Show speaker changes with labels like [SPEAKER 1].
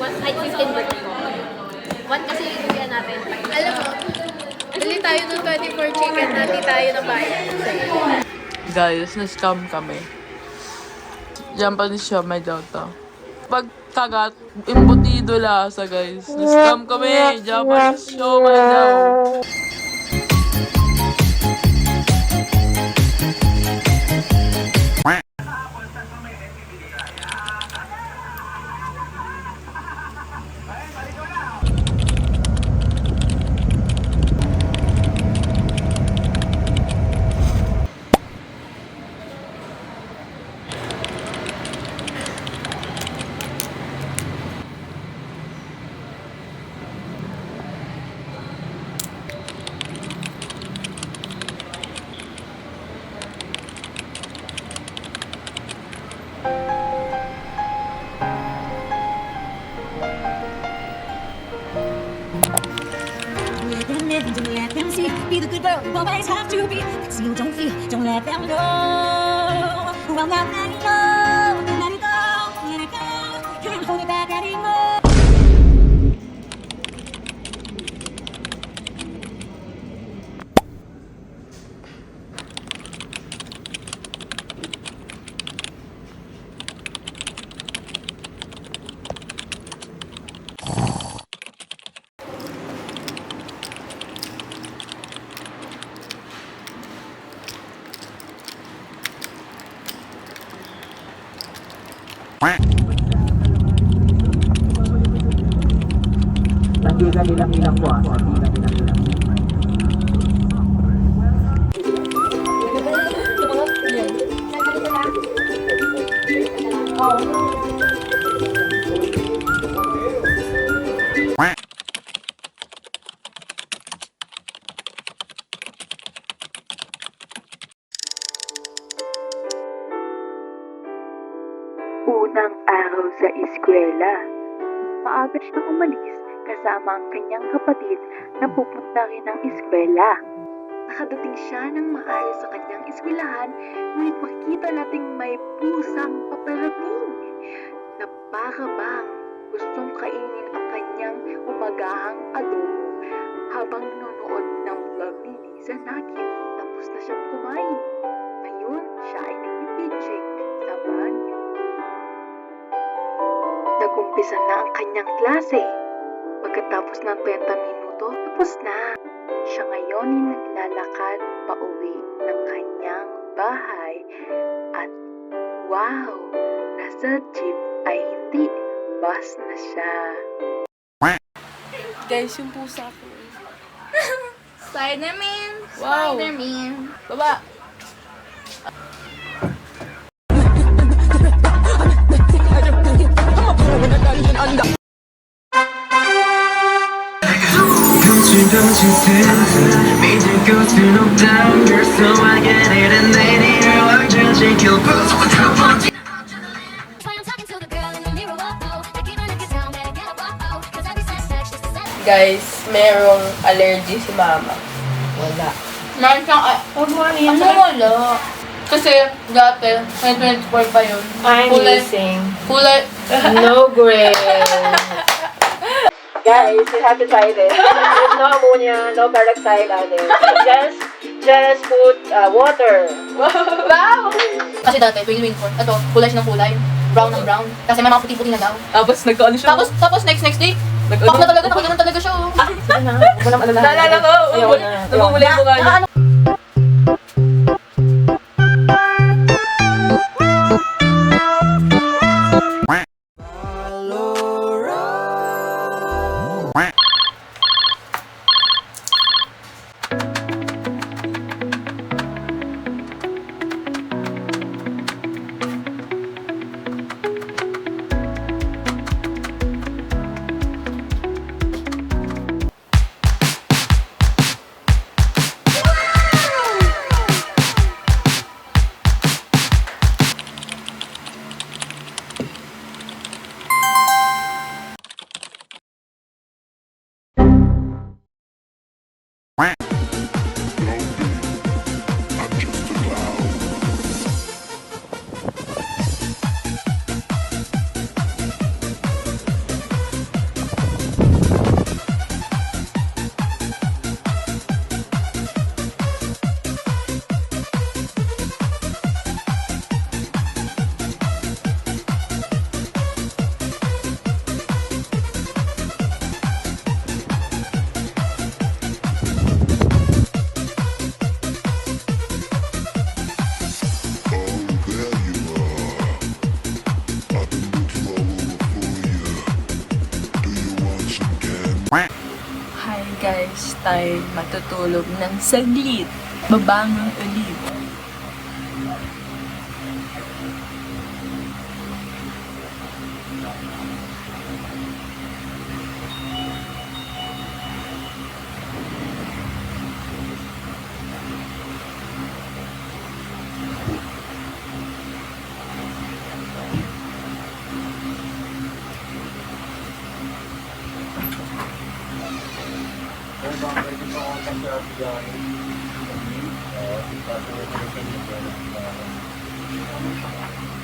[SPEAKER 1] Once night 15 birthday ko. One kasi yung bigyan natin. Alam mo, bili
[SPEAKER 2] tayo ng 24 chicken na di tayo nabayad.
[SPEAKER 3] Guys, na-scam kami. Diyan pa rin siya, may data. Pag kagat, imbutido lasa guys. Na-scam kami.
[SPEAKER 4] Diyan pa rin siya, may data. Be the good girl you always have to be. See you don't feel, don't let them know. Well, now let it
[SPEAKER 5] Nandiyan nilang ilang po ah.
[SPEAKER 6] Unang araw sa eskwela. Maaga siyang umalis kasama ang kanyang kapatid na pupunta rin ng eskwela. Nakadating siya ng maayos sa kanyang eskwelahan, ngunit makikita nating may pusang paparating na para bang gustong kainin ang kanyang umagahang adobo habang nanonood ng vlog ni Liza Nagin. Tapos na siyang kumain. Nagumpisa na ang kanyang klase. Pagkatapos ng 20 minuto, tapos na. Siya ngayon ay naglalakad pauwi ng kanyang bahay. At wow, nasa jeep ay hindi bus na siya.
[SPEAKER 3] Guys, yung pusa ko.
[SPEAKER 2] Spider-Man!
[SPEAKER 3] Wow.
[SPEAKER 2] Spider-Man!
[SPEAKER 3] Baba!
[SPEAKER 4] That's why I'm talking to the girl in the mirror. Whoa, whoa. Like, even if it's down, better get a whoa, whoa. 'Cause every sex, sex, just a sex.
[SPEAKER 3] Guys, merong allergy si mama. Wala.
[SPEAKER 2] Meron siyang, ah,
[SPEAKER 3] Huwag mo
[SPEAKER 2] ano wala? Kasi dati, may 24 pa yun.
[SPEAKER 3] I'm
[SPEAKER 2] kulay,
[SPEAKER 3] using
[SPEAKER 2] kulay,
[SPEAKER 3] no grade. Guys, you have to try this. There's no ammonia, no peroxide added. Just, just put uh, water.
[SPEAKER 2] wow! Kasi dati, 2024, ito, kulay siya ng kulay. Brown ng brown. Kasi may mga puti-puti na daw.
[SPEAKER 3] Tapos nagkaano siya.
[SPEAKER 2] Tapos, tapos next, next day, pak na talaga, nakaganon talaga siya. oh.
[SPEAKER 3] Walang alala. Naalala ko,
[SPEAKER 2] Ayaw na.
[SPEAKER 3] nabumula yung Quack. Hi guys,
[SPEAKER 7] tayo matutulog ng saglit. Babangon ulit. Thank you.